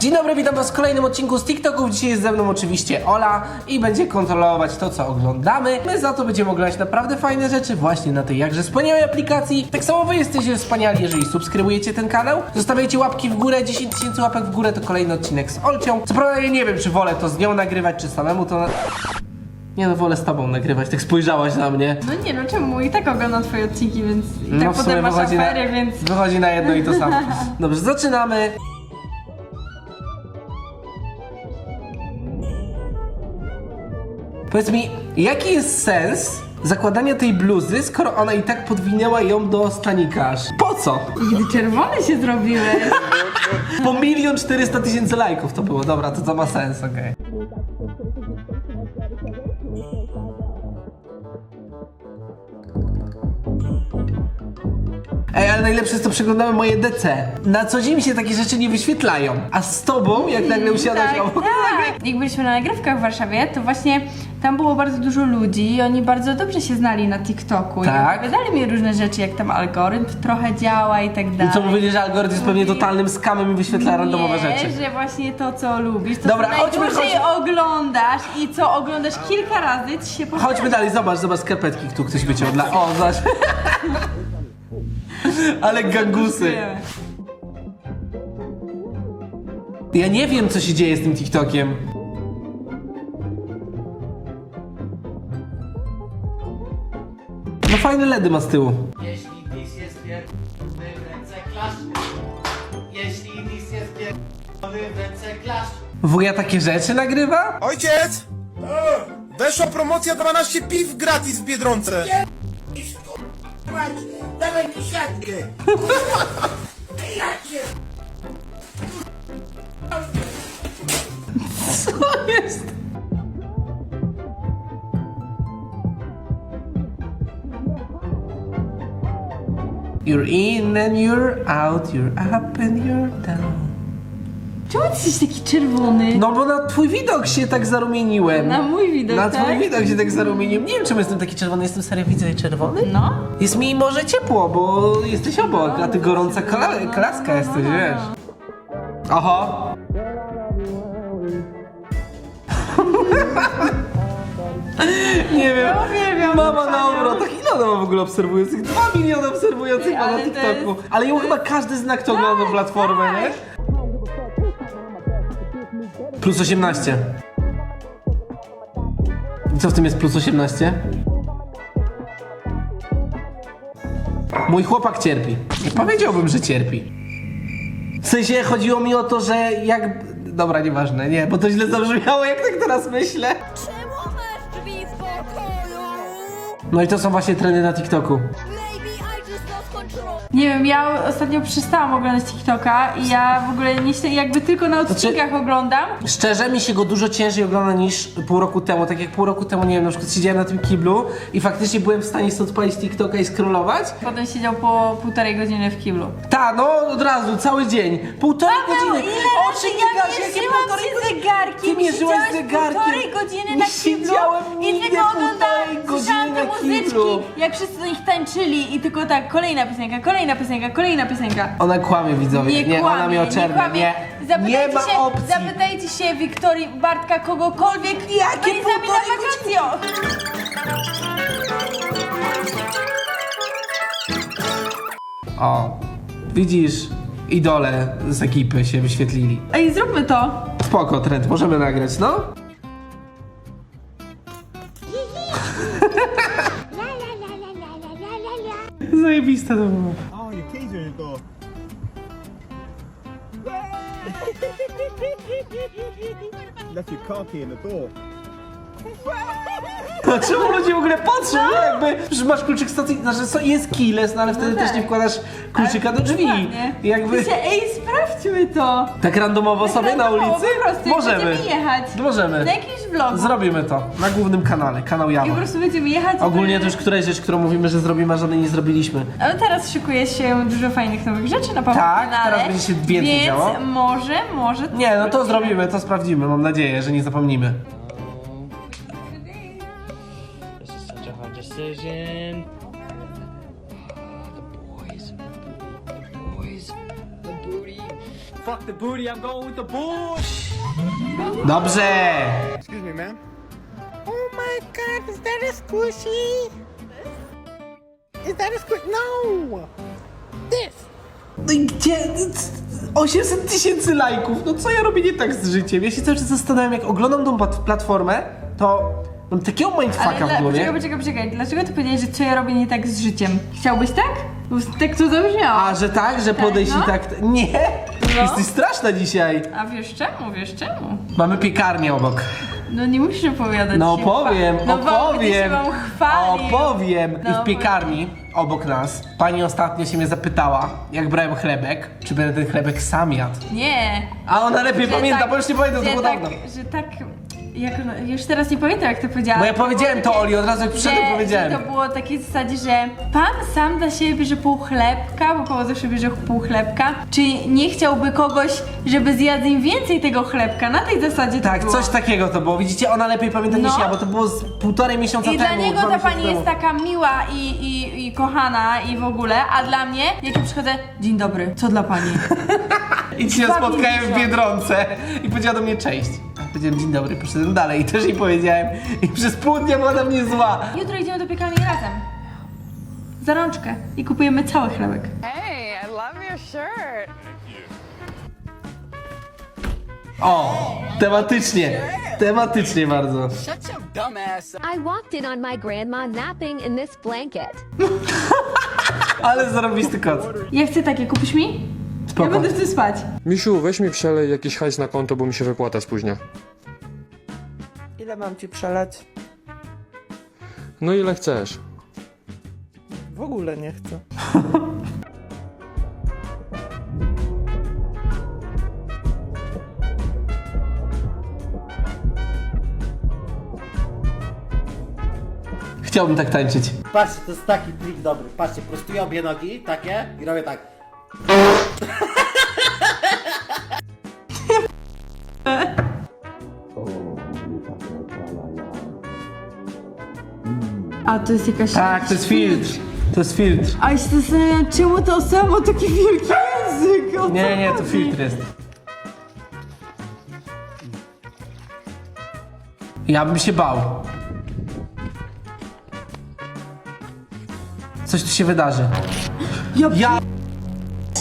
Dzień dobry, witam was w kolejnym odcinku z TikToków. Dzisiaj jest ze mną oczywiście Ola i będzie kontrolować to, co oglądamy. My za to będziemy oglądać naprawdę fajne rzeczy właśnie na tej jakże wspaniałej aplikacji. Tak samo wy jesteście wspaniali, jeżeli subskrybujecie ten kanał. Zostawiajcie łapki w górę, 10 tysięcy łapek w górę to kolejny odcinek z Olcią. Co prawda ja nie wiem, czy wolę to z nią nagrywać, czy samemu to... Na... Nie no, wolę z tobą nagrywać, tak spojrzałaś na mnie. No nie no czemu? I tak oglądam twoje odcinki, więc i tak No potem masz na, więc... wychodzi na jedno i to samo. Dobrze, zaczynamy. Powiedz mi, jaki jest sens zakładania tej bluzy, skoro ona i tak podwinęła ją do stanika aż? Po co? Gdy czerwone się zrobiłeś. Po milion czterysta tysięcy lajków to było. Dobra, to to ma sens, okej. Ej, ale najlepsze jest to, przeglądamy moje DC. Na co dzień mi się takie rzeczy nie wyświetlają. A z tobą, jak nagle usiadasz tak, obok... tak. Jak byliśmy na nagrywkach w Warszawie, to właśnie tam było bardzo dużo ludzi i oni bardzo dobrze się znali na TikToku. Tak? I opowiadali mi różne rzeczy, jak tam algorytm trochę działa i tak I dalej. co mówili, że algorytm jest pewnie totalnym skamem i wyświetla randomowe nie, rzeczy. że właśnie to, co lubisz, to Dobra, co chodźmy, najdłużej oglądasz i co oglądasz kilka razy, ci się powtarza. Chodźmy dalej, zobacz, zobacz skarpetki, tu ktoś wyciął dla... O, zobacz. Ale gangusy. Ja nie wiem, co się dzieje z tym TikTokiem. No fajne ledy ma z tyłu. Jeśli dis jest pierdolony w ręce klasz Jeśli dis jest pierdolony w ręce klasz Wuja takie rzeczy nagrywa? Ojciec! Weszła promocja 12 piw gratis w Biedronce. You're in and you're out, you're up and you're down. Czemu ty jesteś taki czerwony? No bo na twój widok się tak zarumieniłem. Na mój widok, Na twój tak? widok się tak zarumieniłem. Nie wiem, czemu jestem taki czerwony. Jestem serio widzę czerwony? No. Jest mi może ciepło, bo jesteś obok, a ty gorąca kla- klaska jesteś, wiesz. Oho. Nie wiem. Uwielbiam Mama na obrotach. Ile ona ma w ogóle obserwujących? 2 miliony obserwujących ma na ale to TikToku. Ale ją chyba każdy znak to ogląda Tak, platformę, tak. nie? Plus 18. I co w tym jest plus 18? Mój chłopak cierpi. Nie powiedziałbym, że cierpi. W sensie chodziło mi o to, że jak... Dobra, nieważne, nie, bo to źle zabrzmiało, jak tak teraz myślę. Czemu masz drzwi w pokoju? No i to są właśnie trendy na TikToku. Nie wiem, ja ostatnio przestałam oglądać TikToka i ja w ogóle nie śledzę- jakby tylko na odcinkach oglądam. Szczerze, mi się go dużo ciężej ogląda niż pół roku temu. Tak jak pół roku temu, nie wiem, na przykład siedziałem na tym kiblu i faktycznie byłem w stanie sobie odpalić TikToka i scrollować. Potem siedział po półtorej godziny w kiblu. Ta, no od razu, cały dzień. Półtorej godziny. ile O razy czym ja ty gadasz? Jakie mierzyłam półtorej godziny? zegarkiem Ty mierzyłaś siedziałaś zegarkiem. półtorej godziny Nie na kiblu siedziałem i nigdy tylko oglądałam, godziny słyszałam te na muzyczki, kiblu. jak wszyscy do nich tańczyli i tylko tak, kolejna piosenka, kolejna piosenka, kolejna piosenka. Ona kłamie, widzowie. Nie, ona mnie oczernia. Nie, Zapytajcie nie ma się, opcji. Zapytajcie się Wiktorii, Bartka, kogokolwiek, Jakie kto jest z nami na wakacjach. O, widzisz, idole z ekipy się wyświetlili. Ej, zróbmy to. Spoko, trend, możemy nagrać, no? Zajebiste to było. Oh, your keys are in the door. Left your car key in the door. A czemu ludzie w ogóle patrzą, nie? Jakby, że masz kluczyk stacji, znaczy so- jest keyless, no ale wtedy tak. też nie wkładasz kluczyka do drzwi. Dokładnie. Jakby, Wiecie, ej, sprawdźmy to. tak randomowo sobie na randomowo, ulicy? po prostu, Możemy. będziemy jechać. Możemy. Na jakimś vlogu. Zrobimy to, na głównym kanale, kanał I po prostu będziemy jechać. Ogólnie to już któraś rzecz, którą mówimy, że zrobimy, a żadnej nie zrobiliśmy. Ale teraz szykuje się dużo fajnych nowych rzeczy na Pawła Tak, kanale. teraz będzie się więcej więc działo. może, może... Nie, no to zrobimy, to sprawdzimy, mam nadzieję, że nie zapomnimy. A hard decision The boys The boys The booty Fuck the booty, I'm going with the bush. Dobrze! Excuse me, man. Oh my god, is that a squishy? Is that a squish? No! This! No i gdzie? 800 tysięcy lajków. No co ja robię nie tak z życiem? Ja się cały czas zastanawiam, jak oglądam tą platformę, to mam takiego mindfucka w dla, głowie. poczekaj, poczekaj, poczekaj. Dlaczego ty powiedziałeś, że co ja robię nie tak z życiem? Chciałbyś tak? Bo tak to zabrzmiało. A, że tak, że podejść no. i tak... Nie! Jesteś straszna dzisiaj. A wiesz czemu, wiesz czemu? Mamy piekarnię obok. No nie musisz opowiadać No się opowiem, chwa- no bo będę się opowiem, wam chwalił. opowiem. I No, w piekarni obok nas pani ostatnio się mnie zapytała, jak brałem chlebek, czy będę ten chlebek sam jadł. Nie. A ona lepiej Że pamięta, tak- bo już nie pamiętam, to że było tak, dawno. Że tak, jak, ona- już teraz nie pamiętam jak to powiedziała. Bo ja powiedziałem to Oli, od razu jak przyszedłem że, powiedziałem. Że to było takie w zasadzie, że pan sam dla siebie bierze pół chlebka, bo Paweł zawsze bierze pół chlebka. Czy nie chciałby kogoś, żeby zjadł im więcej tego chlebka? Na tej zasadzie to Tak, było. coś takiego to było. Widzicie, ona lepiej pamięta niż No. ja, bo to było z półtorej miesiąca I temu. dla niego dwa ta miesiące pani temu. jest taka miła i, i, i kochana i w ogóle, a dla mnie, jak ja przychodzę, dzień dobry, co dla pani? I dzisiaj Dwa spotkałem w miesiące. Biedronce i powiedziała do mnie cześć. Powiedziałem dzień dobry, poszedłem dalej i też jej powiedziałem. I przez pół dnia była na mnie zła. Jutro idziemy do piekarni razem. Za rączkę i kupujemy cały chlebek. Hey, I love your shirt. O, tematycznie. Tematycznie bardzo. Shut your dumb ass up. I walked in on my grandma napping in this blanket. Ale zarobisty kot. Ja chcę takie, kupisz mi? Spoko. Ja będę w tym spać. Misiu, weź mi przelej jakiś hajs na konto, bo mi się wypłata spóźnia. Ile mam ci przelać? No ile chcesz? W ogóle nie chcę. Chciałbym tak tańczyć. Patrzcie, to jest taki trik dobry. Patrzcie, prostuję obie nogi, takie, i robię tak. A to jest jakaś... Tak, to jest filtr. To jest filtr. A ja się zastanawiam, czemu to samo taki wielki język? O co Nie, nie, to chodzi? filtr jest. Ja bym się bał. Coś tu się wydarzy. Ja, Ja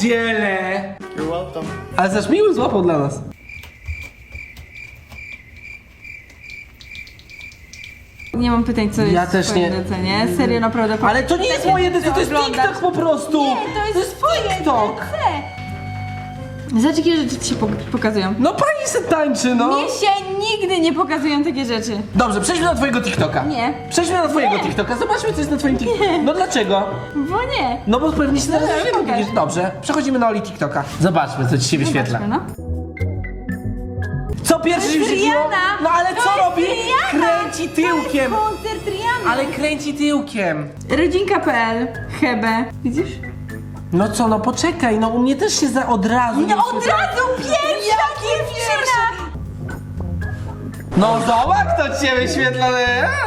dzielę. You're welcome. Ale zaś miły złapał dla nas. Nie mam pytań, co jest Ja też w twoim nie. Serio, naprawdę. Ale to nie jest moje decyzje, to jest. TikTok po prostu. Nie, to jest, twoje TikTok. Zobacz, jakie rzeczy ci się pok- pokazują. No pani se tańczy, no. Mnie się nigdy nie pokazują takie rzeczy. Dobrze, przejdźmy na twojego TikToka. Nie. Przejdźmy na twojego Nie. TikToka. Zobaczmy, co jest na twoim TikToku. No dlaczego? Bo nie. No bo pewnie się zaraz widzisz. Dobrze, przechodzimy na Oli TikToka. Zobaczmy, co ci się wyświetla. Zobaczmy, no. Pierwszy To jest mi się? Rihanna. No ale To co jest robi? Rihanna. Kręci tyłkiem. To jest koncert Rihanny. Ale kręci tyłkiem. Rodzinka.pl, Hebe. Widzisz? No co, no poczekaj, no u mnie też się za od razu. nie No od wyświetla. razu pierwsza dziewczyna! No zobacz, to cię wyświetla.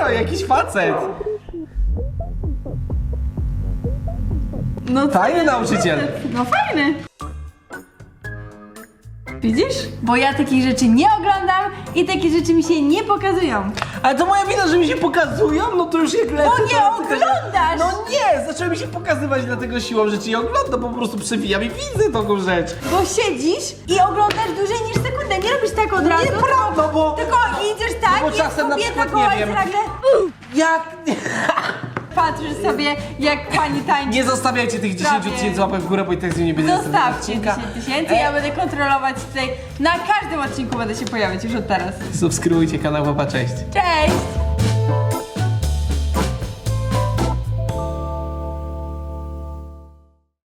O, jakiś facet. No? Fajny nauczyciel. No fajny. Widzisz? Bo ja takich rzeczy nie oglądam i takie rzeczy mi się nie pokazują. Ale to moja wina, że mi się pokazują, no to już jak lecę. Bo nie to oglądasz! No nie, zaczęły mi się pokazywać, dlatego siłą rzeczy nie oglądam, po prostu przewijam i widzę taką rzecz. Bo siedzisz i oglądasz dłużej niż sekundę. Nie robisz tak od razu. Nieprawda, bo... Tylko idziesz tak bo i czasem na kobieta przykład nie koła i wiem. nagle Jak... patrzysz sobie jak pani tańczy. Nie zostawiajcie tych 10 Prawie. tysięcy łapek w górę, bo i tak z nimi nie będzie następnego Zostawcie odcinka. 10 tysięcy, ja będę kontrolować tutaj. Na każdym odcinku będę się pojawiać już od teraz. Subskrybujcie kanał, papa, cześć. Cześć!